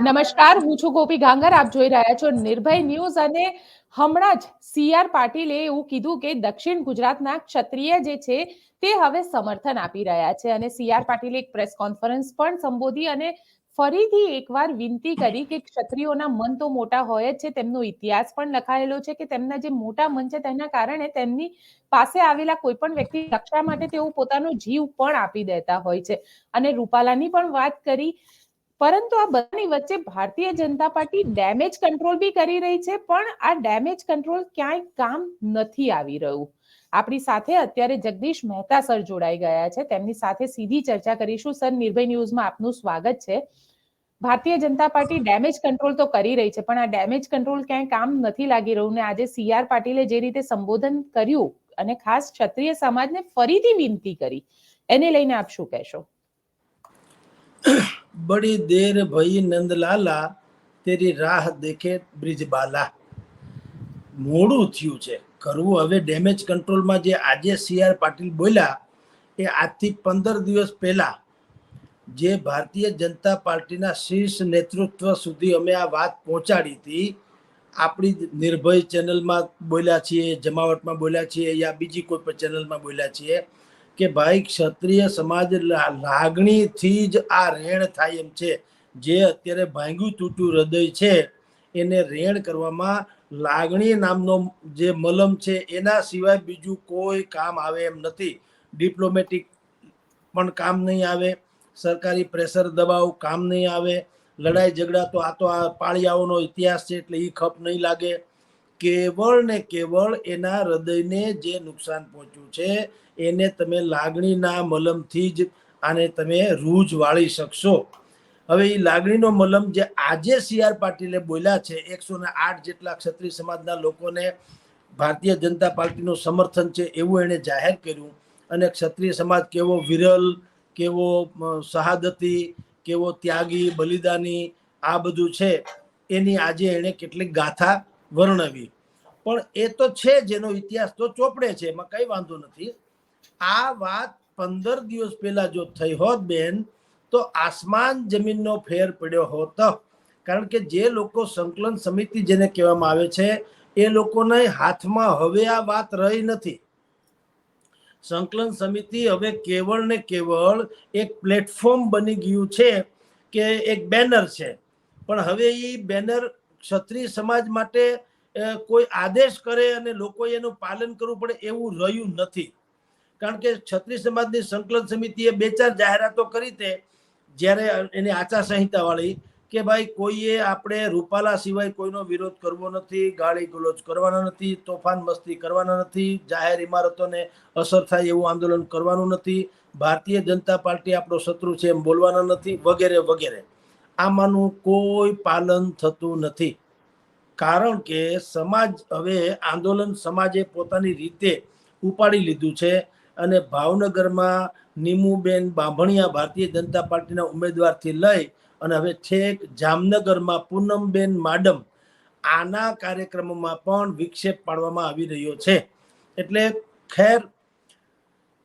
નમસ્કાર હું છું ગોપી ગાંગર. આપ જોઈ રહ્યા છો નિર્ભય ન્યૂઝ અને હમણાં જ સીઆર પાટીલે એવું કીધું કે દક્ષિણ ગુજરાતના ક્ષત્રિય જે છે તે હવે સમર્થન આપી રહ્યા છે અને સીઆર પાટીલે એક પ્રેસ કોન્ફરન્સ પણ સંબોધી અને ફરીથી એકવાર વિનંતી કરી કે ક્ષત્રિયોના મન તો મોટા હોય જ છે, તેમનો ઇતિહાસ પણ લખાયેલો છે કે તેમના જે મોટા મન છે તેના કારણે તેમની પાસે આવેલા કોઈ પણ વ્યક્તિ રક્ષા માટે તેઓ પોતાનો જીવ પણ આપી દેતા હોય છે. અને રૂપાલાની પણ વાત કરી, પરંતુ આ બધાની વચ્ચે Bharatiya Janata Party damage control બી કરી રહી છે, પણ આ ડેમેજ કંટ્રોલ ક્યાંય કામ નથી આવી રહ્યું. આપણી સાથે અત્યારે જગદીશ મહેતા સર જોડાઈ ગયા છે, તેમની સાથે સીધી ચર્ચા કરીશું. સર, નિર્ભય ન્યૂઝમાં આપનું સ્વાગત છે. ભારતીય જનતા પાર્ટી ડેમેજ કંટ્રોલ તો કરી રહી છે, પણ આ ડેમેજ કંટ્રોલ ક્યાંય કામ નથી લાગી રહ્યું ને આજે સીઆર પાટીલે જે રીતે સંબોધન કર્યું અને ખાસ ક્ષત્રિય સમાજને ફરીથી વિનંતી કરી, એને લઈને આપ શું કહેશો? બડી દેર ભઈ નંદલાલા તેરી રાહ દેખે બ્રિજબાલા મોડું થયું છે, કરવું હવે ડેમેજ કંટ્રોલમાં જે આજે સીઆર પાટીલ બોલ્યા, એ આજથી પંદર દિવસ પહેલા જે ભારતીય જનતા પાર્ટીના શીર્ષ નેતૃત્વ સુધી અમે આ વાત પહોંચાડી હતી, આપણી નિર્ભય ચેનલમાં બોલ્યા છીએ, જમાવટમાં બોલ્યા છીએ યા બીજી કોઈ પણ ચેનલમાં બોલ્યા છીએ કે ભાઈ ક્ષત્રિય સમાજ લાગણીથી જ આ રેણ થાય એમ છે. જે અત્યારે ભાંગ્યું તૂટ્યું હૃદય છે, એને રેણ કરવામાં લાગણી નામનો જે મલમ છે, એના સિવાય બીજું કોઈ કામ આવે એમ નથી. ડિપ્લોમેટિક પણ કામ નહીં આવે. સરકારી પ્રેશર દબાવ, કામ નહીં આવે, લડાઈ ઝઘડા તો આ તો આ પાળિયાઓનો ઇતિહાસ છે એટલે એ ખપ નહીં લાગે. કેવળ ને કેવળ એના હૃદયને જે નુકસાન પહોંચ્યું છે, એને તમે લાગણીના મલમથી જ આને તમે રૂજ વાળી શકશો. હવે એ લાગણીનો મલમ જે આજે સીઆર પાટીલે બોલ્યા છે, એકસો ને આઠ જેટલા ક્ષત્રિય સમાજના લોકોને ભારતીય જનતા પાર્ટીનું સમર્થન છે એવું એણે જાહેર કર્યું. અને ક્ષત્રિય સમાજ કેવો વિરલ કેવો શહાદતી, કેવો ત્યાગી, બલિદાની આ બધું છે, એની આજે એણે કેટલીક ગાથા વર્ણવી. પણ એ તો છે જેનો ઇતિહાસ તો ચોપડે છે, એમાં કઈ વાંધો નથી. આ વાત પંદર દિવસ પહેલા જો થઈ હોત બેન, તો આસમાન જમીનનો ફેર પડ્યો હોત. કારણ કે જે લોકો સંકલન સમિતિ જેને કહેવામાં આવે છે, એ લોકોના હાથમાં હવે આ વાત રહી નથી. સંકલન સમિતિ હવે કેવળ ને કેવળ એક પ્લેટફોર્મ બની ગયું છે કે એક બેનર છે. પણ હવે એ બેનર ક્ષત્રિય સમાજ માટે કોઈ આદેશ કરે અને લોકોએ એનું પાલન કરવું પડે એવું રહ્યું નથી. કારણ કે ક્ષત્રિય સમાજની સંકલન સમિતિએ બે ચાર જાહેરાતો કરી તે, જ્યારે એની આચાર સંહિતા વાળી કે ભાઈ કોઈએ આપણે રૂપાલા સિવાય કોઈનો વિરોધ કરવો નથી, ગાળી ગલોચ કરવાના નથી, તોફાન મસ્તી કરવાના નથી, જાહેર ઇમારતોને અસર થાય એવું આંદોલન કરવાનું નથી, ભારતીય જનતા પાર્ટી આપણો શત્રુ છે એમ બોલવાના નથી, વગેરે વગેરે. આમાંનું કોઈ પાલન થતું નથી. કારણ કે સમાજ, હવે આંદોલન સમાજે પોતાની રીતે ઉપાડી લીધું છે અને ભાવનગરમાં નીમુબેન બાંભણિયા ભારતીય જનતા પાર્ટીના ઉમેદવારથી લઈ અને હવે છેક જામનગરમાં પૂનમબેન માડમ આના કાર્યક્રમોમાં પણ વિક્ષેપ પાડવામાં આવી રહ્યો છે. એટલે ખેર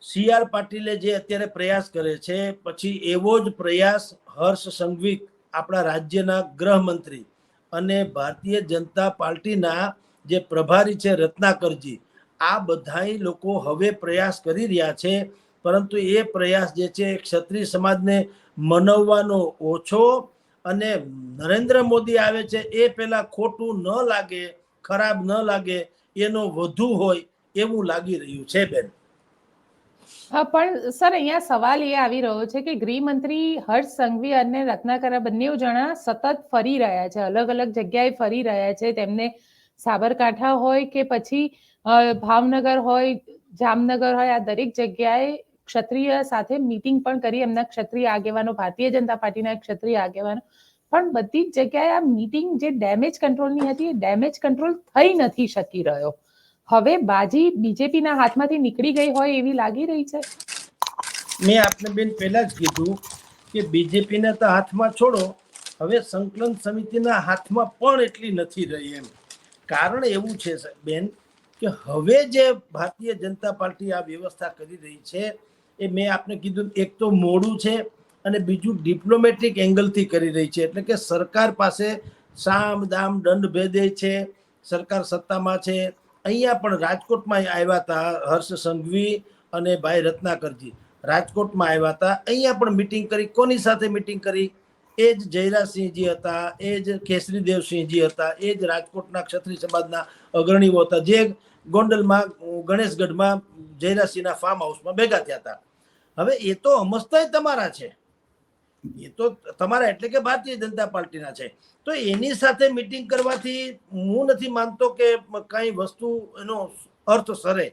સી આર પાટીલે જે અત્યારે પ્રયાસ કરે છે, પછી એવો જ પ્રયાસ હર્ષ સંઘવી આપણા રાજ્યના ગૃહમંત્રી અને ભારતીય જનતા પાર્ટીના જે પ્રભારી છે રત્નાકરજી, આ બધાય લોકો હવે પ્રયાસ કરી રહ્યા છે પરંતુ એ પ્રયાસ જે છે ક્ષત્રિય સમાજને મનવવાનો ઓછો અને નરેન્દ્ર મોદી આવે છે એ પેલા ખોટું ન લાગે, ખરાબ ન લાગે, એનો વધુ હોય એવું લાગી રહ્યું છે બેન. પણ સર, અહીંયા સવાલ એ આવી રહ્યો છે કે ગૃહમંત્રી હર્ષ સંઘવી અને રત્નાકરા બંને જણા સતત ફરી રહ્યા છે, અલગ અલગ જગ્યાએ ફરી રહ્યા છે. તેમને સાબરકાંઠા હોય કે પછી ભાવનગર હોય, જામનગર હોય, આ દરેક જગ્યાએ ક્ષત્રિય સાથે મીટિંગ પણ કરી, એમના ક્ષત્રિય આગેવાનો, ભારતીય જનતા પાર્ટીના ક્ષત્રિય આગેવાનો. પણ બધી જગ્યાએ આ મીટિંગ જે ડેમેજ કંટ્રોલની હતી, એ ડેમેજ કંટ્રોલ થઈ નથી શકી રહ્યો. હવે બાજી બીજેપીના હાથમાંથી નીકળી ગઈ હોય એવી લાગી રહી છે? મેં આપને બેન પહેલા જ કીધું કે બીજેપીને તો હાથમાં છોડો, હવે સંકલન સમિતિના હાથમાં પણ એટલી નથી રહી એમ. કારણ એવું છે બેન, કે હવે જે ભારતીય જનતા પાર્ટી આ વ્યવસ્થા કરી રહી છે એ મેં આપને કીધું એક તો મોડું છે અને બીજું ડિપ્લોમેટિક એંગલથી કરી રહી છે. એટલે કે સરકાર પાસે સામ, દામ, દંડ ભેદે છે, સરકાર સત્તામાં છે. અહીંયા પણ રાજકોટમાં આવ્યા હતા હર્ષ સંઘવી અને ભાઈ રત્નાકરજી. રાજકોટમાં આવ્યા હતા. અહીંયા પણ મિટિંગ કરી. કોની સાથે મિટિંગ કરી? એ જ જયરાજસિંહજી હતા, એ જ કેસરીદેવસિંહજી હતા, એ જ રાજકોટના ક્ષત્રિય સમાજના અગ્રણીઓ હતા. જે ગોંડલમાં, ગણેશગઢમાં જયરાસિંહના ફાર્મ હાઉસમાં ભેગા થયા હતા. હવે એ તો અમસ્તાય તમારા છે. એ તો તમારા એટલે કે ભારતીય જનતા પાર્ટીના છે. તો એની સાથે મિટિંગ કરવાથી હું નથી માનતો કે કઈ વસ્તુ એનો અર્થ સરે.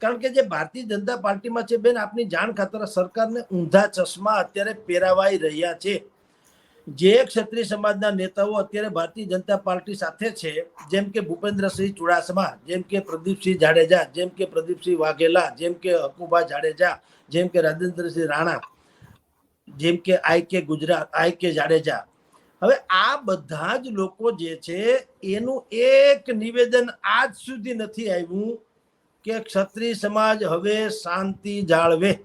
કારણ કે જે ભારતીય જનતા પાર્ટીમાં છે બેન, આપની જાણ ખાતર સરકારને ઊંધા ચશ્મા અત્યારે પહેરાવાઈ રહ્યા છે. જે ક્ષત્રિય સમાજના નેતાઓ અત્યારે ભારતીય જનતા પાર્ટી સાથે છે, જેમ કે ભૂપેન્દ્રસિંહ ચુડાસમા, જેમ કે પ્રદીપસિંહ જાડેજા, જેમ કે પ્રદીપસિંહ વાઘેલા, જેમ કે હકુબા જાડેજા, જેમ કે રાજેન્દ્રસિંહ રાણા, જેમ કે આઈ કે ગુજરાત, આઈ કે જાડેજા. હવે આ બધા જ લોકો જે છે, એનું એક નિવેદન આજ સુધી નથી આવ્યું કે ક્ષત્રિય સમાજ હવે શાંતિ જાળવે.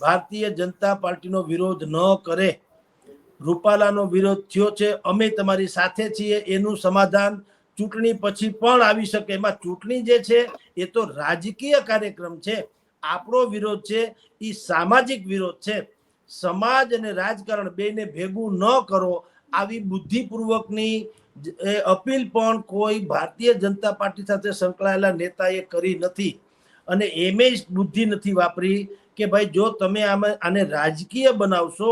ભારતીય જનતા પાર્ટીનો વિરોધ ન કરે. રૂપાલાનો વિરોધ થયો છે. અમે તમારી સાથે છીએ, એનું સમાધાન ચૂંટણી પછી પણ આવી શકે. એમાં ચૂંટણી જે છે, એ તો રાજકીય કાર્યક્રમ છે. આપણો વિરોધ છે એ સામાજિક વિરોધ છે. સમાજ અને રાજકારણ બેને ભેગું ન કરો. આવી બુદ્ધિપૂર્વકની અપીલ પણ કોઈ ભારતીય જનતા પાર્ટી સાથે સંકળાયેલા નેતાએ કરી નથી. અને એમે બુદ્ધિ નથી વાપરી કે ભાઈ જો તમે આમાં આને રાજકીય બનાવશો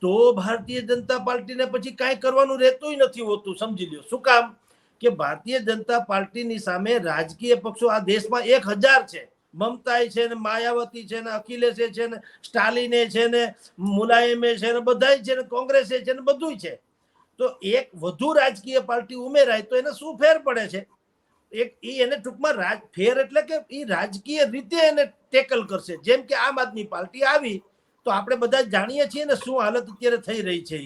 તો ભારતીય જનતા પાર્ટીને પછી કાંઈ કરવાનું રહેતું નથી હોતું, સમજી લ્યો. શું કામ? કે ભારતીય જનતા પાર્ટીની સામે રાજકીય પક્ષો આ દેશમાં એક હજાર છે. મમતાય છે ને માયાવતી છે ને અખિલેશે છે ને સ્ટાલિને છે ને મુલાયમે છે ને બધાય છે ને કોંગ્રેસે છે ને બધુંય છે. તો એક વધુ રાજકીય પાર્ટી ઉમેરાય તો એને શું ફેર પડે છે? એક એ એને ટૂંકમાં રાજ, ફેર એટલે કે એ રાજકીય રીતે એને ટેકલ કરશે. જેમ કે આમ આદમી પાર્ટી આવી તો આપણે બધા જાણીએ છીએ ને શું હાલત અત્યારે થઈ રહી છે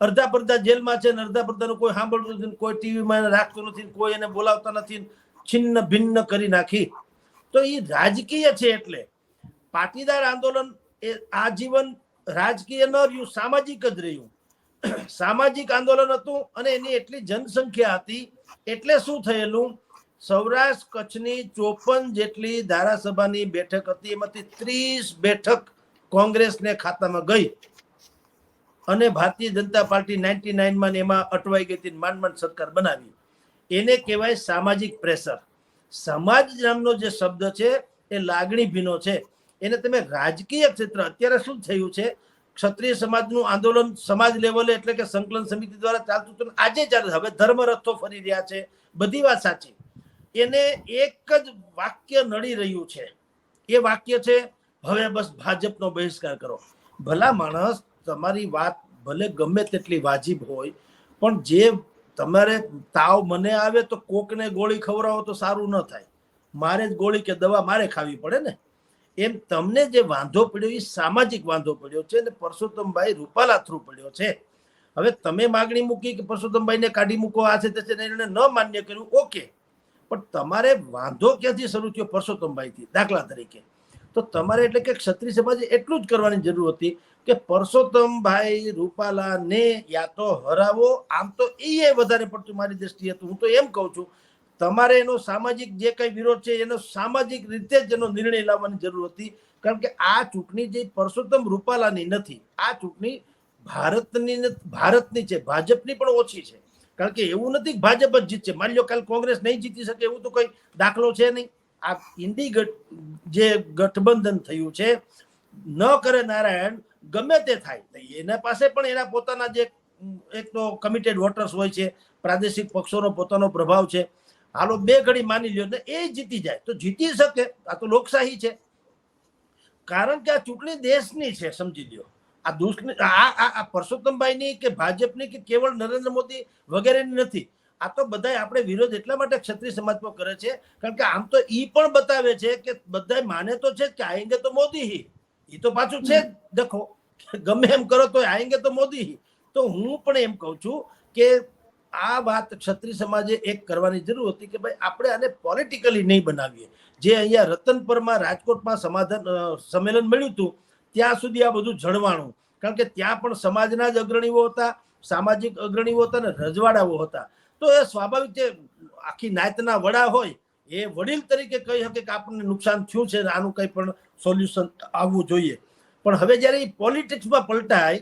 અડધા પડધા જેલમાં છે ને અડધા પડધાનું કોઈ સાંભળતું નથી કોઈ ટીવીમાં રાખતું નથી કોઈ એને બોલાવતા નથી છિન્ન ભિન્ન કરી નાખી. તો એ રાજકીય છે એટલે પાટીદાર આંદોલન એ આજીવન રાજકીય ન રહ્યું, સામાજિક જ રહ્યું. સામાજિક આંદોલન હતું અને એની એટલી જનસંખ્યા હતી એટલે શું થયેલું? સૌરાષ્ટ્ર કચ્છની ચોપન જેટલી ધારાસભાની બેઠક હતી, એમાંથી ત્રીસ બેઠક કોંગ્રેસને ખાતામાં ગઈ અને ભારતીય જનતા પાર્ટી નાઇન્ટી નાઇનમાં એમાં અટવાઈ ગઈ હતી માંડ સરકાર બનાવી. એને કહેવાય સામાજિક પ્રેશર. સમાજ નામનો જે શબ્દ છે, એ લાગણી ભીનો છે. એને તમે રાજકીય ક્ષેત્ર અત્યારે શું થયું છે? ક્ષત્રિય સમાજનું આંદોલન સમાજ લેવલે એટલે કે સંકલન સમિતિ દ્વારા ચાલતું હતું આજે ચાલે હવે ધર્મ રથો ફરી રહ્યા છે, બધી વાત સાચી. એને એક જ વાક્ય નડી રહ્યું છે. એ વાક્ય છે હવે બસ ભાજપનો બહિષ્કાર કરો. ભલા માણસ તમારી વાત ભલે ગમે તેટલી વાજીબ હોય, પણ જે તમારે તાવ મને આવે તો કોકને ગોળી ખવડાવો તો સારું ન થાય. મારે જ ગોળી કે દવા મારે ખાવી પડે ને? એમ તમને જે વાંધો પડ્યો એ સામાજિક વાંધો પડ્યો છે અને પરસોત્તમભાઈ રૂપાલા થ્રુ પડ્યો છે. હવે તમે માગણી મૂકી કે પરસોત્તમભાઈને કાઢી મૂકો, આ છે તે છે ને એને ન માન્ય કર્યું, ઓકે. પણ તમારે વાંધો ક્યાંથી શરૂ થયો પરસોત્તમભાઈથી, દાખલા તરીકે? તો તમારે એટલે કે ક્ષત્રિય સમાજે એટલું જ કરવાની જરૂર હતી કે પરસોત્તમભાઈ રૂપાલાને યા તો હરાવો, આમ તો એ વધારે પડતું મારી દ્રષ્ટિએ તો હું તો એમ કહું છું, તમારે એનો સામાજિક જે કઈ વિરોધ છે, એનો સામાજિક રીતે જ એનો નિર્ણય લાવવાની જરૂર હતી. કારણ કે આ ચૂંટણી જે પરસોત્તમ રૂપાલાની નથી, આ ચૂંટણી ભારતની ભારતની છે, ભાજપની પણ ઓછી છે. કારણ કે એવું નથી ભાજપ જ જીતશે. માની લો કાલ કોંગ્રેસ નહીં જીતી શકે, એવું તો કોઈ દાખલો છે નહીં. આ ઇન્ડી જે ગઠબંધન થયું છે, ન કરે નારાયણ, ગમે તે થાય. એના પાસે પણ એના પોતાના જે એક તો કમિટેડ વોટર્સ હોય છે, પ્રાદેશિક પક્ષોનો પોતાનો પ્રભાવ છે. હાલો, બે ઘડી માની લ્યો ને, એ જીતી જાય. તો જીતી શકે, આ તો લોકશાહી છે. કારણ કે આ ચૂંટણી દેશની છે, સમજી લ્યો. આ દુષ્ટ આ આ પરસોત્તમભાઈની કે ભાજપની કે કેવળ નરેન્દ્ર મોદી વગેરેની નથી. આ તો બધા આપણે વિરોધ એટલા માટે ક્ષત્રિય સમાજ પર કરે છે, કારણ કે આમ તો ઈ પણ બતાવે છે કે બધા માને તો છે કે આએંગે તો મોદી હી. એ તો પાછું છે દેખો, ગમે એમ કરો તો આએંગે તો મોદી હી. તો હું પણ એમ કહું છું કે આ વાત ક્ષત્રિય સમાજે એક કરવાની જરૂર હતી કે ભાઈ આપણે આને પોલિટિકલી નહીં બનાવીએ. જે અહીંયા રતનપુરમાં રાજકોટમાં સમાધાન સંમેલન મળ્યું હતું, ત્યાં સુધી આ બધું જળવાણું. કારણ કે ત્યાં પણ સમાજના જ અગ્રણીઓ હતા, સામાજિક અગ્રણીઓ હતા અને રજવાડાઓ હતા. તો એ સ્વાભાવિક જે આખી નાયતના વડા હોય એ વડીલ તરીકે કહી શકે કે આપણને નુકસાન થયું છે આનું કંઈ પણ સોલ્યુશન આવવું જોઈએ. પણ હવે જ્યારે એ પોલિટિક્સમાં પલટાય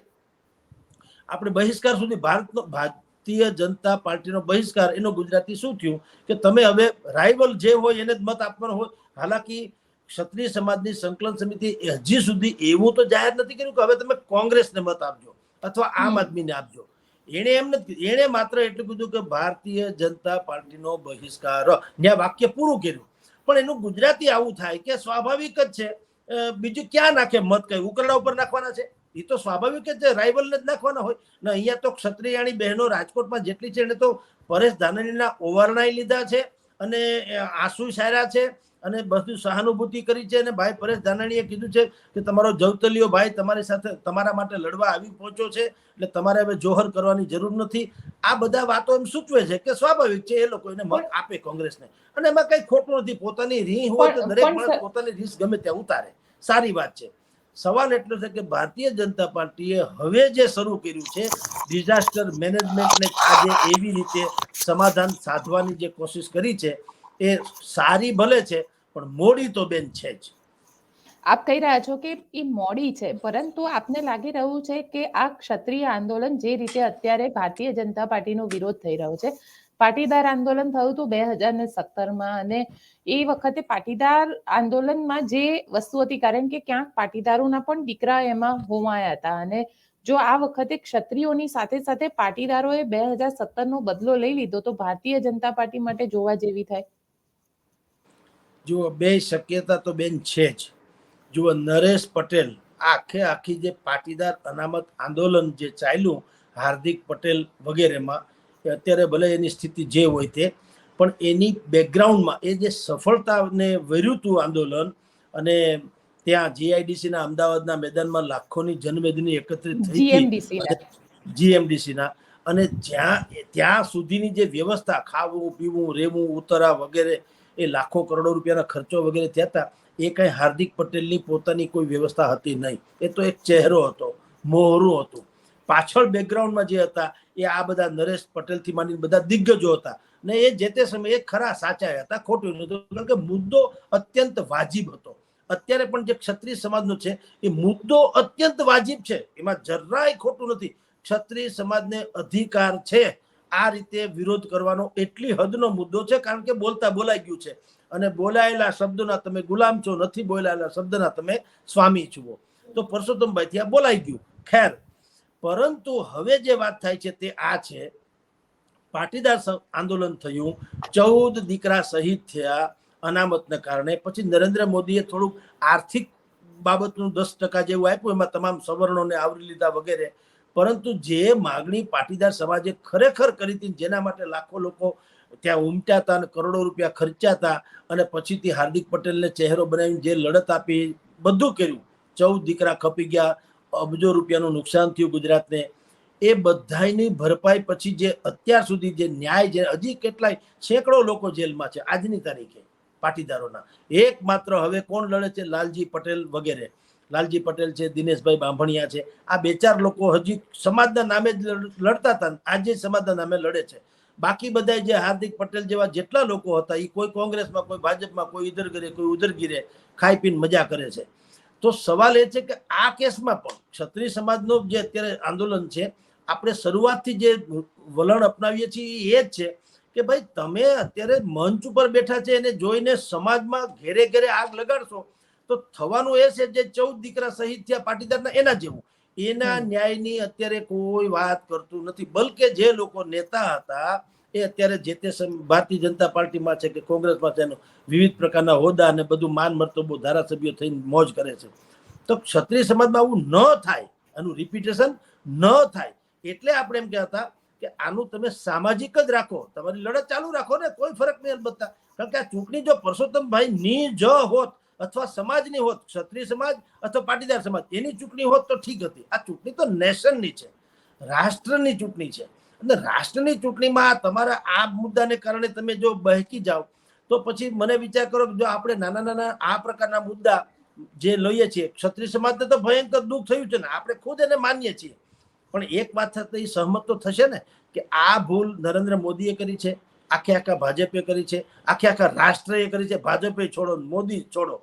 આપણે બહિષ્કાર સુધી ભારતનો ભારતીય જનતા પાર્ટીનો બહિષ્કાર એનો ગુજરાતી શું થયું? કે તમે હવે રાઇવલ જે હોય એને જ મત આપવાનો હોય. હાલાકી ક્ષત્રિય સમાજની સંકલન સમિતિ હજી સુધી એવું તો જાહેર નથી કર્યું કે હવે તમે કોંગ્રેસને મત આપજો અથવા આમ આદમીને આપજો. એણે એમ નથી એણે માત્ર એટલું કીધું કે ભારતીય જનતા પાર્ટીનો બહિષ્કાર. ત્યાં વાક્ય પૂરું કર્યું. પણ એનું ગુજરાતી આવું થાય કે સ્વાભાવિક જ છે. બીજું ક્યાં નાખે મત કઈ? ઉકરડા ઉપર નાખવાના છે? એ તો સ્વાભાવિક જ છે. રાઇવલને જ નાખવાના હોય. ને અહીંયા તો ક્ષત્રિયાણી બહેનો રાજકોટમાં જેટલી છે એને તો પરેશ ધાનાણીના ઓવરનાઈ લીધા છે અને આંસુ સાર્યા છે. અને બધું સહાનુભૂતિ કરી છે અને ભાઈ પરેશ ધાનાણીએ કીધું છે કે તમારો જવતલિયો ભાઈ તમારી સાથે તમારા માટે લડવા આવી પહોંચ્યો છે એટલે તમારે હવે જોહર કરવાની જરૂર નથી. આ બધા વાતો એમ સૂચવે છે કે સ્વાભાવિક છે એ લોકો એને મત આપે કોંગ્રેસને. અને એમાં કઈ ખોટું નથી. પોતાની રીહ હોય તો દરેક માણસ પોતાની રીસ ગમે ત્યાં ઉતારે. સારી વાત છે. સવાલ એટલો છે કે ભારતીય જનતા પાર્ટીએ હવે જે શરૂ કર્યું છે ડિઝાસ્ટર મેનેજમેન્ટને આજે એવી રીતે સમાધાન સાધવાની જે કોશિશ કરી છે એ સારી ભલે છે પણ મોડી તો બેન છે જ. આપ કહી રહ્યા છો કે એ મોડી છે, પરંતુ આપને લાગી રહ્યું છે કે આ ક્ષત્રિય આંદોલન જે રીતે અત્યારે ભારતીય જનતા પાર્ટીનો વિરોધ થઈ રહ્યો છે, પાટીદાર આંદોલન થયું હતું બે હજાર ને સત્તરમાં અને એ વખતે પાટીદાર આંદોલનમાં જે વસ્તુ હતી, કારણ કે ક્યાંક પાટીદારોના પણ દીકરા એમાં હોમાયા હતા અને જો આ વખતે ક્ષત્રિયોની સાથે સાથે પાટીદારોએ બે હજાર સત્તરનો બદલો લઈ લીધો, તો ભારતીય જનતા પાર્ટી માટે જોવા જેવી થાય. જુઓ બે શક્યતા તો બેન છે જ. જુઓ નરેશ પટેલ આખે આખી જે પાટીદાર અનામત આંદોલન જે ચાલ્યું હાર્દિક પટેલ વગેરેમાં અત્યારે ભલે એની સ્થિતિ જે હોય તે પણ એની બેકગ્રાઉન્ડમાં એ જે સફળતાને વર્યું હતું આંદોલન અને ત્યાં જીઆઈડીસીના અમદાવાદના મેદાનમાં લાખોની જનમેદની એકત્રિત થઈ જીએમડીસીના. અને જ્યાં ત્યાં સુધીની જે વ્યવસ્થા ખાવું પીવું રહેવું ઉતરા વગેરે એ લાખો કરોડો રૂપિયાના ખર્ચો વગેરે થયા હતા, એ કઈ હાર્દિક પટેલની પોતાની કોઈ વ્યવસ્થા હતી નહીં. એ તો એક ચહેરો હતો, મોહરું હતું. પાછળ બેકગ્રાઉન્ડમાં જે હતા, એ આ બધા નરેશ પટેલથી માંડીને બધા દિગ્ગજો હતા. ને એ જે તે સમયે ખરા સાચા હતા, ખોટું નહોતું કારણ કે મુદ્દો અત્યંત વાજીબ હતો. અત્યારે પણ જે ક્ષત્રિય સમાજનો છે, એ મુદ્દો અત્યંત વાજીબ છે. એમાં જરાય ખોટું નથી. ક્ષત્રિય સમાજને અધિકાર છે. આ રીતે વિરોધ કરવાનો એટલી હદનો મુદ્દો છે, કારણ કે બોલતા બોલાઈ ગયું છે. અને બોલાયેલા શબ્દના તમે ગુલામ છો, નથી બોલાયેલા શબ્દના તમે સ્વામી છુઓ તો પરસોત્તમભાઈ ત્યાં બોલાઈ ગયું. ખેર. પરંતુ હવે જે વાત થાય છે તે આ છે. પાટીદાર આંદોલન થયું. ચૌદ દીકરા શહીદ થયા અનામતને કારણે. પછી નરેન્દ્ર મોદીએ થોડુંક આર્થિક બાબતનું દસ ટકા જેવું આપ્યું. એમાં તમામ સવર્ણોને આવરી લીધા વગેરે. પરંતુ જે માગણી પાટીદાર સમાજે ખરેખર કરી હતી જેના માટે લાખો લોકો ત્યાં ઉમટ્યા હતા અને કરોડો રૂપિયા ખર્ચ્યા હતા અને પછીથી હાર્દિક પટેલને ચહેરો બનાવીને જે લડત આપી બધું કર્યું. ચૌદ દીકરા ખપી ગયા, અબજો રૂપિયાનું નુકસાન થયું ગુજરાતને. એ બધાની ભરપાઈ પછી જે અત્યાર સુધી જે ન્યાય જે હજી કેટલાય સેંકડો લોકો જેલમાં છે આજની તારીખે પાટીદારોના. એકમાત્ર હવે કોણ લડે છે? લાલજી પટેલ વગેરે. લાલજી પટેલ છે, દિનેશભાઈ બાંભણિયા છે. આ બે ચાર લોકો હજી સમાજના નામે જ લડ- લડતા હતા આજે સમાજના નામે લડે છે. બાકી બધા જે હાર્દિક પટેલ જેવા જેટલા લોકો હતા એ કોઈ કોંગ્રેસમાં, કોઈ ભાજપમાં, કોઈ ઇધર ગીરે, કોઈ ઉધર ગીરે ખાઈ પીને મજા કરે છે. તો સવાલ એ છે કે આ કેસમાં પણ ક્ષત્રિય સમાજનો જે અત્યારે આંદોલન છે, આપણે શરૂઆતથી જે વલણ અપનાવીએ છીએ એ જ છે કે ભાઈ તમે અત્યારે મંચ ઉપર બેઠા છે, એને જોઈને સમાજમાં ઘેરે ઘેરે આગ લગાડશો તો થવાનું એ છે જે ચૌદ દીકરા શહીદ થયા પાટીદારના એના જેવું. એના ન્યાયની અત્યારે કોઈ વાત કરતું નથી. બલકે જે લોકો નેતા હતા એ અત્યારે જે તે ભારતીય જનતા પાર્ટીમાં છે કે કોંગ્રેસમાં છે વિવિધ પ્રકારના હોદ્દા અને બધું માન મરતબો ધારાસભ્યો થઈને મોજ કરે છે. તો ક્ષત્રિય સમાજમાં આવું ન થાય આનું રિપીટેશન ન થાય એટલે આપણે એમ કહેતા કે આનું તમે સામાજિક જ રાખો. તમારી લડત ચાલુ રાખો ને કોઈ ફરક નહીં અલબત્તા કારણ કે આ ચૂંટણી જો પરસોત્તમભાઈ ની જ હોત અથવા સમાજની હોત, ક્ષત્રિય સમાજ અથવા પાટીદાર સમાજ, એની ચૂંટણી હોત તો ઠીક હતી. આ ચૂંટણી તો નેશનની છે, રાષ્ટ્રની ચૂંટણી છે. અને રાષ્ટ્રની ચૂંટણીમાં તમારા આ મુદ્દાને કારણે તમે જો બહેકી જાઓ, તો પછી મને વિચાર કરો કે જો આપણે નાના નાના આ પ્રકારના મુદ્દા જે લઈએ છીએ, ક્ષત્રિય સમાજને તો ભયંકર દુઃખ થયું છે ને, આપણે ખુદ એને માનીએ છીએ. પણ એક વાત સાથે સહમત તો થશે ને કે આ ભૂલ નરેન્દ્ર મોદીએ કરી છે, આખે આખા ભાજપે કરી છે, આખે આખા રાષ્ટ્રએ કરી છે, ભાજપે છોડો મોદી છોડો.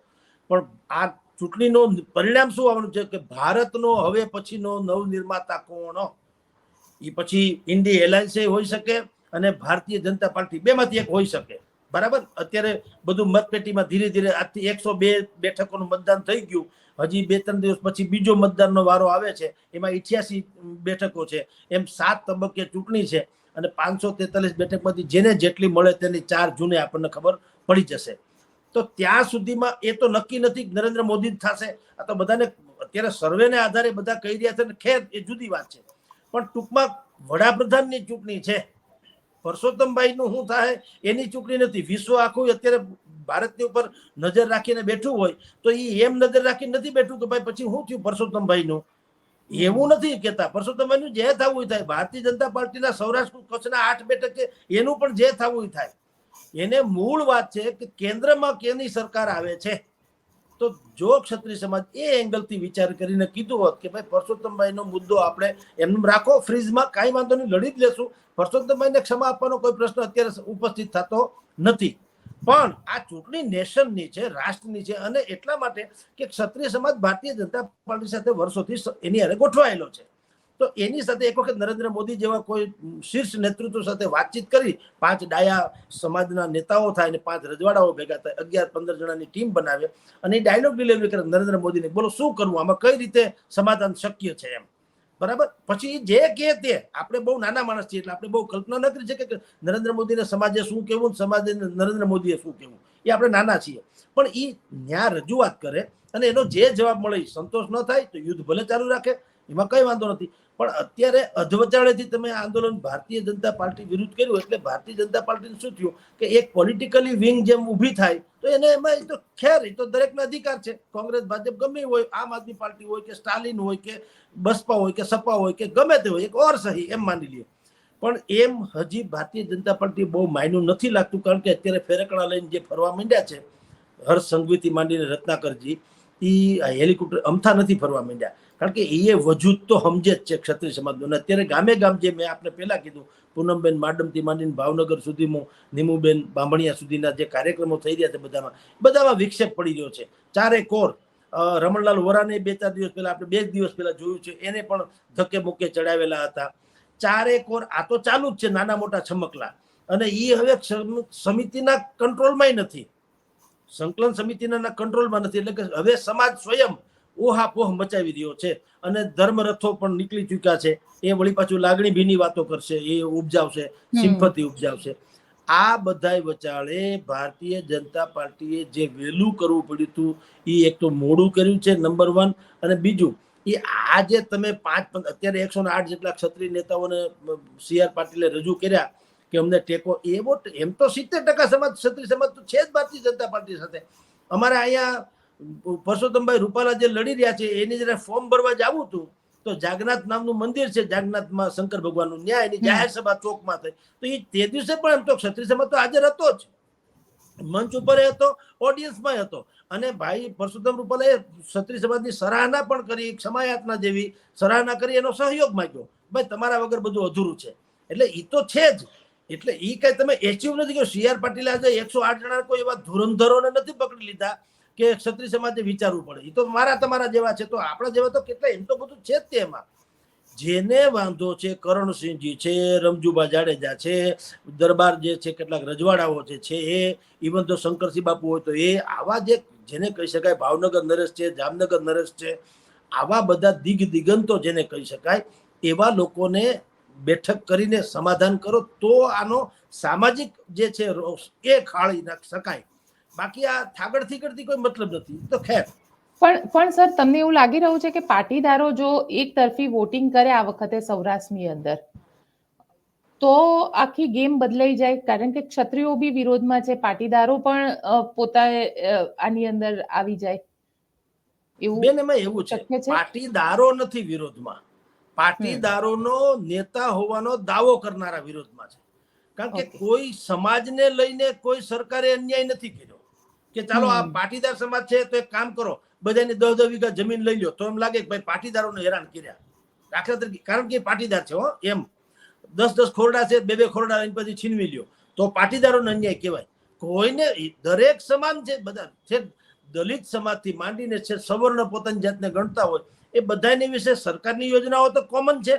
પણ આ ચૂંટણીનું પરિણામ શું આવવાનું છે કે ભારતનો હવે પછીનો નવનિર્માતા કોણ? એ પછી ઇન્ડી એલાયન્સ હોઈ શકે અને ભારતીય જનતા પાર્ટી બેમાંથી એક હોઈ શકે. બરાબર? અત્યારે બધું મતપેટીમાં ધીરે ધીરે આજથી એકસો બે બેઠકોનું મતદાન થઈ ગયું. હજી બે ત્રણ દિવસ પછી બીજો મતદાનનો વારો આવે છે. એમાં ઇઠ્યાસી બેઠકો છે. એમ સાત તબક્કે ચૂંટણી છે. અને પાંચસો તેતાલીસ બેઠકમાંથી જેને જેટલી મળે તેની ચાર જૂને આપણને ખબર પડી જશે. તો ત્યાં સુધીમાં એ તો નક્કી નથી નરેન્દ્ર મોદી થશે. આ તો બધાને અત્યારે સર્વેને આધારે બધા કહી રહ્યા છે ખેર, એ જુદી વાત છે. પણ ટૂંકમાં વડાપ્રધાનની ચૂંટણી છે. પરસોત્તમભાઈ નું શું થાય એની ચૂંટણી નથી. વિશ્વ આખું અત્યારે ભારતની ઉપર નજર રાખીને બેઠું હોય તો એ એમ નજર રાખીને નથી બેઠું કે ભાઈ પછી શું થયું પરસોત્તમભાઈ નું એવું નથી કેતા પરસોત્તમભાઈ નું જે થવું થાય. ભારતીય જનતા પાર્ટીના સૌરાષ્ટ્ર કચ્છના આઠ બેઠક છે એનું પણ જે થવું થાય. એને મૂળ વાત છે કે કેન્દ્રમાં કેની સરકાર આવે છે? તો જો ક્ષત્રિય સમાજ એ એંગલથી વિચાર કરીને કીધું હોત કે ભાઈ પરસોત્તમભાઈનો મુદ્દો આપણે એમ રાખો, ફ્રીજમાં કાંઈ વાંધો નહીં, લડી જ લેશું. પરસોત્તમભાઈને ક્ષમા આપવાનો કોઈ પ્રશ્ન અત્યારે ઉપસ્થિત થતો નથી. પણ આ ચૂંટણી નેશનની છે, રાષ્ટ્રની છે, અને એટલા માટે કે ક્ષત્રિય સમાજ ભારતીય જનતા પાર્ટી સાથે વર્ષોથી એની અરે ગોઠવાયેલો છે. તો એની સાથે એક વખત નરેન્દ્ર મોદી જેવા કોઈ શીર્ષ નેતૃત્વ સાથે વાતચીત કરી, પાંચ ડાયા સમાજના નેતાઓ થાય અને પાંચ રજવાડાઓ ભેગા થાય, અગિયાર પંદર જણાની ટીમ બનાવે અને ડાયલોગ ડિલિવરી કરે નરેન્દ્ર મોદીને, બોલો શું કરવું? આમાં કઈ રીતે સમાધાન શક્ય છે એમ. બરાબર? પછી જે કે તે, આપણે બહુ નાના માણસ છીએ એટલે આપણે બહુ કલ્પના ન કરી શકીએ કે નરેન્દ્ર મોદીને સમાજે શું કહેવું સમાજે નરેન્દ્ર મોદીએ શું કહેવું. એ આપણે નાના છીએ. પણ એ ન્યા રજૂઆત કરે અને એનો જે જવાબ મળે સંતોષ ન થાય તો યુદ્ધ ભલે ચાલુ રાખે, એમાં કઈ વાંધો નથી. પણ અત્યારે અધવચાળેથી તમે આંદોલન ભારતીય જનતા પાર્ટી વિરુદ્ધ કર્યું એટલે ભારતીય જનતા પાર્ટીને શું થયું? કે એક પોલિટિકલી વિંગ જેમ ઊભી થાય, તો એને એમાં તો ખેર એ તો દરેકનો અધિકાર છે. કોંગ્રેસ, ભાજપ ગમે હોય, આમ આદમી પાર્ટી હોય કે સ્ટાલિન હોય કે બસપા હોય કે સપા હોય કે ગમે તે હોય, એક ઓર સહી, એમ માની લ્યો. પણ એમ હજી ભારતીય જનતા પાર્ટી બહુ માયનું નથી લાગતું, કારણ કે અત્યારે ફેરકણા લઈને જે ફરવા માંડ્યા છે, હર્ષ સંઘવીથી માંડીને રત્નાકરજી એ હેલિકોપ્ટર અમથા નથી ફરવા માંડ્યા. કારણ કે એ વજૂદ તો સમજે જ છે ક્ષત્રિય સમાજનું. અત્યારે ગામે ગામ જે મેં આપણે પહેલાં કીધું, પૂનમબેન માડમથી માંડીને ભાવનગર સુધીમાં નીમુબેન બામણિયા સુધીના જે કાર્યક્રમો થઈ રહ્યા છે બધામાં બધામાં વિક્ષેપ પડી રહ્યો છે. ચારે કોર રમણલાલ વોરાને બે ચાર દિવસ પહેલાં, આપણે બે દિવસ પહેલાં જોયું છે, એને પણ ધક્કે મુક્કે ચડાવેલા હતા. ચારે કોર, આ તો ચાલુ જ છે નાના મોટા છમકલા. અને એ હવે સમિતિના કંટ્રોલમાંય નથી. સંકલન સમિતિના કંટ્રોલમાં નથી, એટલે કે હવે સમાજ સ્વયં ઓહાપોહ મચાવી રહ્યો છે અને ધર્મરથો પણ નીકળી ચૂક્યા છે. એ વળી પાછું લાગણી ભીની વાતો કરશે એ ઉપજાવશે સિમ્પતિ ઉપજાવશે. આ બધા વચાળે ભારતીય જનતા પાર્ટીએ જે વહેલું કરવું પડ્યું હતું એ એક તો મોડું કર્યું છે નંબર વન અને બીજું એ આજે તમે પાંચ અત્યારે એકસો ને આઠ જેટલા ક્ષત્રિય નેતાઓને સી આર પાટીલે રજૂ કર્યા કે અમને ટેકો એવો એમ તો સિત્તેર ટકા સમાજ ક્ષત્રિય સમાજ તો છે જ ભારતીય જનતા પાર્ટી સાથે. અમારે અહીંયા પરસોત્તમભાઈ રૂપાલા જે લડી રહ્યા છે એની જયારે ફોર્મ ભરવા જવું હતું તો જાગનાથ નામનું મંદિર છે જાગનાથમાં શંકર ભગવાનનું ન્યાય એની જાહેર સભા ચોકમાં થઈ. તો એ તે દિવસે પણ એમ તો ક્ષત્રિય સમાજ તો હાજર હતો જ. મંચ ઉપર હતો ઓડિયન્સમાં હતો. અને ભાઈ પરસોત્તમ રૂપાલાએ ક્ષત્રિય સમાજની સરાહના પણ કરી ક્ષમાયાતના જેવી સરાહના કરી એનો સહયોગ માંગ્યો. ભાઈ તમારા વગર બધું અધૂરું છે. એટલે એ તો છે જ. એટલે એ કઈ તમે એચિવ નથી કે સીઆર પાટીલ આજે એકસો આઠ જણા કોઈ એવા ધુરંધરોને નથી પકડી લીધા. કે ક્ષત્રિય સમાજે વિચારવું પડે. એ તો મારા તમારા જેવા છે. તો આપણા જેવા તો કેટલા એમ તો બધું છે જ તેમાં જેને વાંધો છે, કરણસિંહજી છે રમજુબા જાડેજા છે, દરબાર જે છે, કેટલાક રજવાડાઓ જે છે, એ ઇવન તો શંકરસિંહ બાપુ હોય તો એ આવા જે જેને કહી શકાય ભાવનગર નરેશ છે, જામનગર નરેશ છે, આવા બધા દિગ દિગંતો જેને કહી શકાય, એવા લોકોને બેઠક કરીને સમાધાન કરો તો આનો સામાજિક જે છે એ ખાળી શકાય. બાકી આ થાગડ થીગડથી કોઈ મતલબ નથી. તો ખેર. પણ પણ સર તમને એવું લાગી રહ્યું છે કે પાટીદારો જો એક તરફી વોટિંગ કરે આ વખતે સૌરાષ્ટ્રની અંદર તો આખી ગેમ બદલાઈ જાય? કારણ કે ક્ષત્રિયો બી વિરોધમાં છે પાટીદારો પણ પોતા આની અંદર આવી જાય. એવું બેન એમાં એવું છે. શક્ય છે? પાટીદારો નથી વિરોધમાં. પાટીદારોનો નેતા હોવાનો દાવો કરનારા વિરોધમાં છે. કારણ કે કોઈ સમાજને લઈને કોઈ સરકારે અન્યાય નથી કર્યો. કે ચાલો આ પાટીદાર સમાજ છે તો એક કામ કરો. બધાની દસ દસ વીઘા જમીન લઈ લો તો એમ લાગે કે ભાઈ પાટીદારોને હેરાન કર્યા. દાખલા તરીકે કારણ કે પાટીદાર છે હો એમ. દસ દસ ખોરડા છે બે બે ખોરડા એની પછી છીનવી લ્યો. તો પાટીદારોને અન્યાય કહેવાય. કોઈને દરેક સમાન છે બધા છે દલિત સમાજથી માંડીને છે સવર્ણ પોતાની જાતને ગણતા હોય એ બધાની વિશે સરકારની યોજનાઓ તો કોમન છે.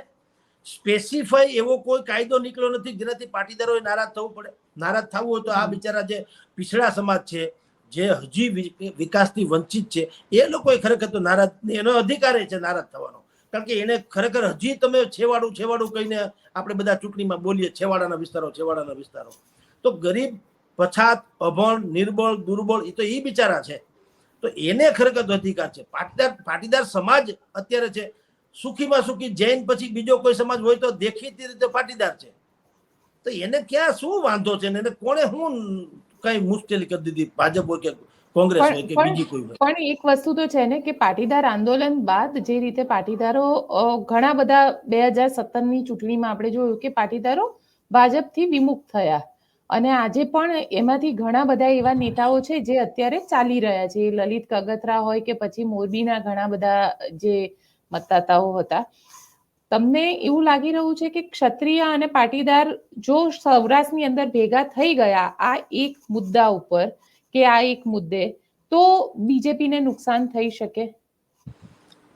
સ્પેસિફાઈ એવો કોઈ કાયદો નીકળ્યો નથી જેનાથી પાટીદારોએ નારાજ થવું પડે. નારાજ થવું હોય તો આ બિચારા જે પીછડા સમાજ છે જે હજી વિકાસથી વંચિત છે, એ લોકોએ ખરેખર તો નારાજ, એનો અધિકાર છે નારાજ થવાનો. કારણ કે એને ખરેખર હજી તમે છેવાડું છેવાડું કહીને આપણે બધા ચૂંટણીમાં બોલીએ, છેવાડાના વિસ્તારો છેવાડાના વિસ્તારો. તો ગરીબ, પછાત, અભણ, નિર્બળ, દુર્બળ, એ તો એ બિચારા છે. તો એને ખરેખર અધિકાર છે. પાટીદાર પાટીદાર સમાજ અત્યારે છે, સુખીમાં સુખી જૈન પછી બીજો કોઈ સમાજ હોય તો દેખીતી રીતે પાટીદાર છે. તો એને ક્યાં શું વાંધો છે ને એને કોણે શું કઈ મુશ્કેલી કરી દીધી? ભાજપ હોય કે કોંગ્રેસ હોય કે બીજી કોઈ પણ એક વસ્તુ તો છે ને કે પાટીદાર આંદોલન બાદ જે રીતે પાટીદારો ઘણા બધા બે હજાર સત્તરની ચૂંટણીમાં આપણે જોયું કે પાટીદારો ભાજપથી વિમુખ થયા. અને આજે પણ એમાંથી ઘણા બધા એવા નેતાઓ છે જે અત્યારે ચાલી રહ્યા છે. લલિત કગથરા હોય કે પછી મોરબીના ઘણા બધા જે મતદાતાઓ હતા. તમને એવું લાગી રહ્યું છે કે ક્ષત્રિય અને પાટીદાર જો સૌરાષ્ટ્રની અંદર ભેગા થઈ ગયા આ એક મુદ્દા ઉપર કે આ એક મુદ્દે તો બીજેપીને નુકસાન થઈ શકે?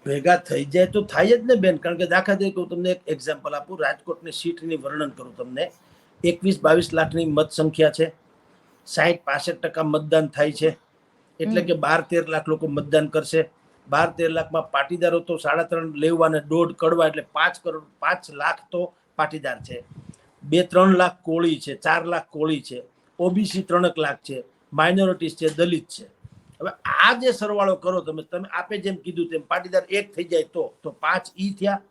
ભેગા થઈ જાય તો થાય જ ને બેન કારણ કે દાખલા તરીકે હું તમને એક એક્ઝામ્પલ આપું. રાજકોટની સીટની વર્ણન કરું તમને. એકવીસ બાવીસ લાખની મત સંખ્યા છે. સાહીઠ પાસઠ ટકા મતદાન થાય છે. એટલે કે બાર તેર લાખ લોકો મતદાન કરશે. બાર તેર લાખમાં પાટીદારો તો સાડા ત્રણ લેવા અને દોઢ કડવા એટલે પાંચ કરોડ પાંચ લાખ તો પાટીદાર છે. બે ત્રણ લાખ કોળી છે ચાર લાખ કોળી છે ઓબીસી ત્રણેક લાખ છે માઇનોરિટીઝ છે દલિત છે. હવે આ જે સરવાળો કરો તમે તમે આપે જેમ કીધું તેમ પાટીદાર એક થઈ જાય તો તો પાંચ ઈ થયા.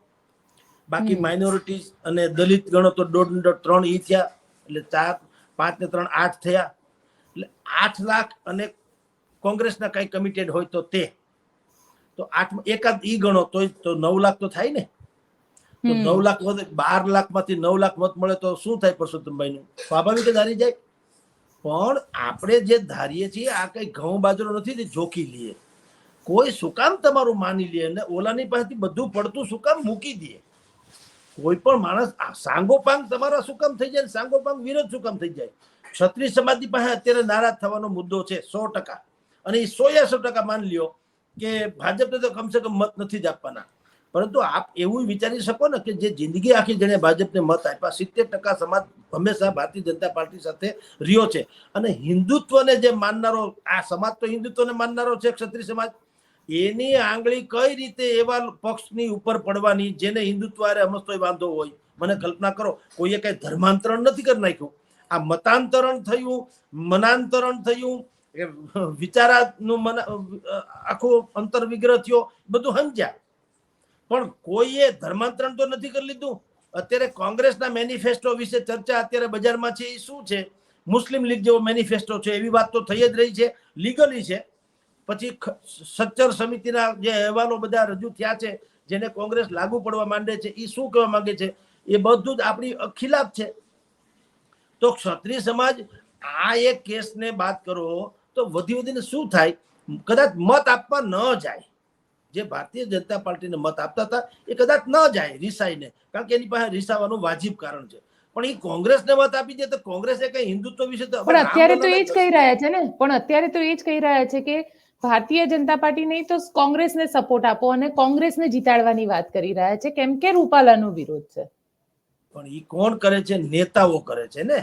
બાકી. માઇનોરિટીઝ અને દલિત ગણો તો દોઢ દોઢ ત્રણ ઈ થયા એટલે ચાર પાંચ ને ત્રણ આઠ થયા. એટલે આઠ લાખ અને કોંગ્રેસના કઈ કમિટેડ હોય તો તે. તો આઠ એકાદ ઈ ગણો તો તો નવ લાખ તો થાય ને. તો નવ લાખ બાર લાખમાંથી નવ લાખ મત મળે તો શું થાય પરસોત્તમભાઈ નું સ્વાભાવિક જ હારી જાય. પણ આપણે જે ધારીએ છીએ આ કઈ ઘઉં બાજરો નથી જે જોખી લઈએ. કોઈ શું કામ તમારું માની લે અને ઓલાની પાસેથી બધું પડતું શું કામ મૂકી દે. કોઈ પણ માણસ સાંગોપાંગ તમારા શું કામ થઈ જાય સાંગોપાંગ વિરોધ શું કામ થઈ જાય. ક્ષત્રિય સમાજની પાસે અત્યારે નારાજ થવાનો મુદ્દો છે સો ટકા. અને એ સો સો ટકા માની લ્યો. કે ભાજપને તો કમસે કમ મત નથી જ આપવાના. પરંતુ આપ એવું વિચારી શકો ને કે જે જિંદગી આખી જેને ભાજપને મત આપ્યા, સિત્તેર ટકા સમાજ હંમેશા ભારતીય જનતા પાર્ટી સાથે રહ્યો છે. અને હિન્દુત્વને જે માનનારો, આ સમાજ તો હિન્દુત્વને માનનારો છે, ક્ષત્રિય સમાજ, એની આંગળી કઈ રીતે એવા પક્ષની ઉપર પડવાની જેને હિન્દુત્વ હારે હમસતોય વાંધો હોય? મને કલ્પના કરો, કોઈએ કઈ ધર્માંતરણ નથી કરી નાખ્યું. આ મતાંતરણ થયું, મનાંતરણ થયું એ વિચારાનું મન આખું અંતર વિગ્રહ થયો બધું સમજ્યા પણ કોઈએ ધર્માંતરણ તો નથી કરી લીધું. અત્યારે કોંગ્રેસના મેનિફેસ્ટો વિશે ચર્ચા અત્યારે બજારમાં છે, એ શું છે? મુસ્લિમ લીગ જેવો મેનિફેસ્ટો છે, એવી વાત તો થઈ જ રહી છે, લીગલી છે. પછી સચ્ચર સમિતિના જે અહેવાલો બધા રજૂ થયા છે, જેને કોંગ્રેસ લાગુ પડવા માંડે છે, એ શું કહેવા માંગે છે? એ બધું જ આપણી ખિલાફ છે. તો ક્ષત્રિય સમાજ, આ એક કેસને બાદ કરો તો વધી વધીને શું થાય? કદાચ મત આપવા ન જાય. જે ભારતીય જનતા પાર્ટીને મત આપતા હતા એ કદાચ ન જાય રિસાઈને. કારણ કે એની પાસે રિસાવાનું વાજિબ કારણ છે. પણ એ કોંગ્રેસને મત આપી દે તો કોંગ્રેસે કઈ હિન્દુત્વ વિશે તો પણ અત્યારે તો એ જ કહી રહ્યા છે ને? પણ અત્યારે તો એ જ કહી રહ્યા છે કે ભારતીય જનતા પાર્ટી નહીં તો કોંગ્રેસને સપોર્ટ આપો અને કોંગ્રેસને જીતાડવાની વાત કરી રહ્યા છે. કેમ કે રૂપાલાનો વિરોધ છે. પણ એ કોણ કરે છે? નેતાઓ કરે છે ને?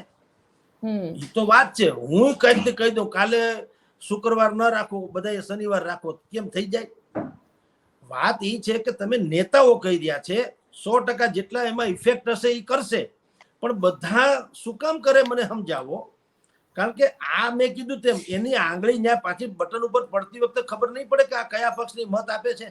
એ તો વાત છે. હું કઈ કહી દઉં, કાલે શુક્રવાર ન રાખો, બધાએ શનિવાર રાખો, કેમ થઈ જાય? વાત એ છે કે તમે નેતાઓ કહી રહ્યા છે, સો ટકા જેટલા એમાં ઇફેક્ટ હશે એ કરશે. પણ બધા શું કામ કરે મને સમજાવો? કારણ કે આ મેં કીધું તેમ, એની આંગળી ત્યાં પાછી બટન ઉપર પડતી વખતે ખબર નહીં પડે કે આ કયા પક્ષની મત આપે છે.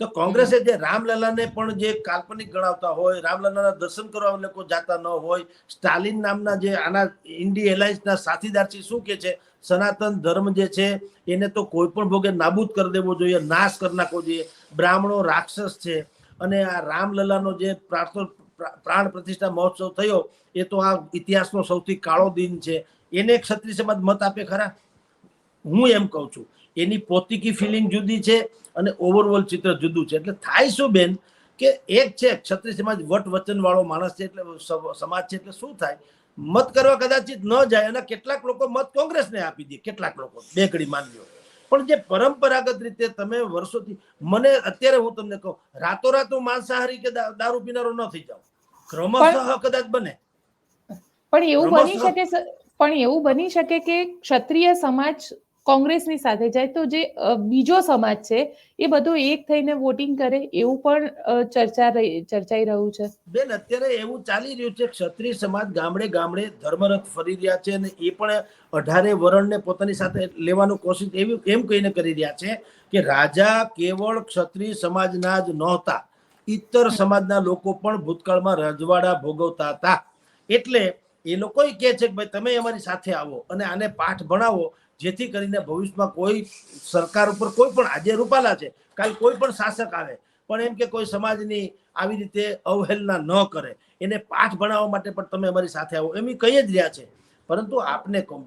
તો કોંગ્રેસે જે રામલલાને પણ જે કાલ્પનિક ગણાવતા હોય, રામલલાના દર્શન કરવા લોકો જાતા ન હોય, સ્ટાલિન નામના જે આના ઇન્ડી એલાયન્સના સાથીદાર છે, શું કે છે? સનાતન ધર્મ જે છે, એને તો કોઈ પણ ભોગે નાબૂદ કરી દેવો જોઈએ, નાશ કરી નાખવો જોઈએ. બ્રાહ્મણો રાક્ષસ છે અને આ રામલલાનો જે પ્રાણ પ્રતિષ્ઠા મહોત્સવ થયો, એ તો આ ઇતિહાસનો સૌથી કાળો દિન છે. એને ક્ષત્રિય સમાજ મત આપે ખરા? હું એમ કહું છું. એની પોતિકી ફિલિંગ જુદી છે અને ઓવરઓલ ચિત્ર જુદું છે. એટલે થાય શું બેન? કે એક છે ક્ષત્રિય સમાજ વટ વચનવાળો માણસ છે એટલે સમાજ છે એટલે શું થાય? મત કરવા કદાચિત ન જાય અને કેટલાક લોકો મત કોંગ્રેસને આપી દે કેટલાક લોકો બે ઘડી માનજો પણ જે પરંપરાગત રીતે તમે વર્ષોથી મને અત્યારે હું તમને કહું રાતોરાત હું માંસાહારી કે દારૂ પીનારો ન થઈ જાઉં. ક્રમશઃ કદાચ બને. પણ એવું બની શકે પણ એવું બની શકે કે ક્ષત્રિય સમાજ કોંગ્રેસની સાથે જાય તો જે બીજો સમાજ છે, એ બધો એક થઈને વોટિંગ કરે એવું પણ ચર્ચા ચર્ચાઈ રહ્યું છે. બેન, અત્યારે એવું ચાલી રહ્યું છે, ક્ષત્રિય સમાજ ગામડે ગામડે ધર્મરથ ફરી રહ્યા છે અને એ પણ અઢારે વરણને પોતાની સાથે લેવાનું કોશિશ એવી, એમ કહીને કરી રહ્યા છે કે રાજા કેવળ ક્ષત્રિય સમાજના જ નહોતા ઇતર સમાજના લોકો પણ ભૂતકાળમાં રજવાડા ભોગવતા હતા. એટલે એ લોકો કહે છે કે, ભાઈ, તમે અમારી સાથે આવો અને આને પાઠ ભણાવો જેથી કરીને ભવિષ્યમાં કોઈ સરકાર ઉપર કોઈ પણ આજે રૂપાલા છે, કાલ કોઈ પણ શાસક આવે, પણ એમ કે કોઈ સમાજની આવી રીતે અવહેલના ન કરે, એને પાઠ ભણાવવા માટે પણ તમે અમારી સાથે આવો એમ કહી જ રહ્યા છે. પરંતુ આપને કહું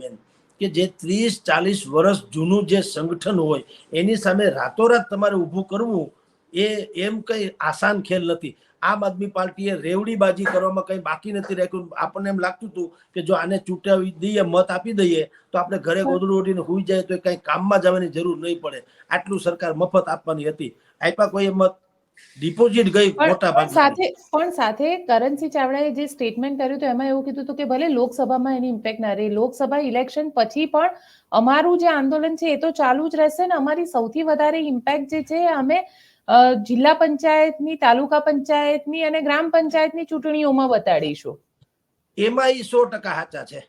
કે જે ત્રીસ, ચાલીસ વર્ષ જૂનું જે સંગઠન હોય, એની સામે રાતોરાત તમારે ઊભું કરવું એ એમ કંઈ આસાન ખેલ નથી. આમ આદમી પાર્ટીએ રેવડીબાજી કરવામાં કંઈ બાકી નથી રાખ્યું. આપણને એમ લાગતું હતું કે જો આને ચૂંટાવી દઈએ મત આપી દઈએ તો આપણે ઘરે ગોદડું ઓઢીને હોઈ જાય તો કંઈ કામમાં જવાની જરૂર નહીં પડે. આટલું સરકાર મફત આપવાની હતી. આપ્યા કોઈ મત? ડિપોઝિટ ગઈ મોટા ભાગે સાથે પણ સાથે કરણસિંહ ચાવડાએ જે સ્ટેટમેન્ટ કર્યું હતું એમાં એવું કીધું હતું કે ભલે લોકસભામાં એની ઇમ્પેક્ટ ના રહે લોકસભા ઇલેક્શન પછી પણ અમારું જે આંદોલન છે એ તો ચાલુ જ રહેશે ને અમારી સૌથી વધારે ઇમ્પેક્ટ જે છે અમે જિલ્લા પંચાયતની, તાલુકા પંચાયતની અને ગ્રામ પંચાયતની ચૂંટણીઓમાં બતાડીશું. એમાં એ સો ટકા સાચા છે.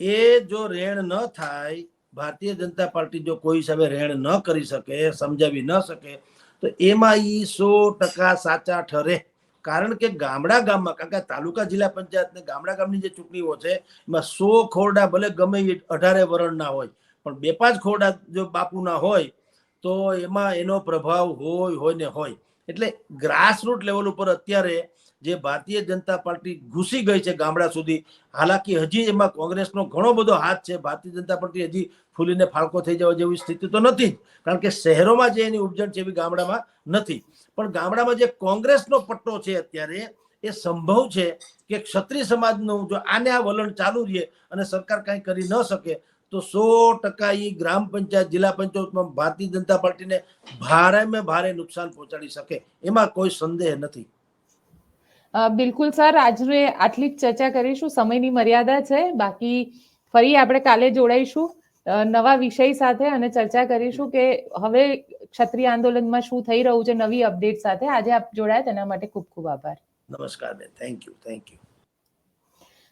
એ જો રેણ ન થાય, ભારતીય જનતા પાર્ટી જો કોઈ હિસાબે રેણ ન કરી શકે, સમજાવી ન શકે, તો એમાં એ સો ટકા સાચા ઠરે. કારણ કે ગામડા ગામમાં, કારણ કે તાલુકા જિલ્લા પંચાયત ને ગામડા ગામની જે ચૂંટણીઓ છે, એમાં સો ખોરડા ભલે ગમે અઢારે વરણના હોય, પણ બે પાંચ ખોરડા જો બાપુના હોય તો એમાં એનો પ્રભાવ હોય હોય ને હોય. એટલે ગ્રાસરૂટ લેવલ ઉપર અત્યારે જે ભારતીય જનતા પાર્ટી ઘૂસી ગઈ છે ગામડા સુધી, હાલાકી હજી એમાં કોંગ્રેસનો ઘણો બધો હાથ છે. ભારતીય જનતા પાર્ટી હજી ફૂલીને ફાળકો થઈ જવા જેવી સ્થિતિ તો નથી કારણ કે શહેરોમાં જે એની ઉપજણ છે એવી ગામડામાં નથી. પણ ગામડામાં જે કોંગ્રેસનો પટ્ટો છે અત્યારે, એ સંભવ છે કે ક્ષત્રિય સમાજનું જો આને આ વલણ ચાલુ રહે અને સરકાર કાંઈ કરી ન શકે તો સો ટકા એ ગ્રામ પંચાયત જિલ્લા પંચાયતમાં ભારતીય જનતા પાર્ટીને ભારે મેં ભારે નુકસાન પહોંચાડી શકે એમાં કોઈ સંદેહ નથી. બિલકુલ સર આજે આટલી જ ચર્ચા કરીશું સમયની મર્યાદા છે બાકી ફરી આપણે કાલે જોડાઈશું નવા વિષય સાથે અને ચર્ચા કરીશું કે હવે ક્ષત્રિય આંદોલનમાં શું થઈ રહ્યું છે નવી અપડેટ સાથે. આજે આપ જોડાયા તેના માટે ખૂબ ખૂબ આભાર. નમસ્કાર બેન થેન્ક યુ થેન્ક યુ.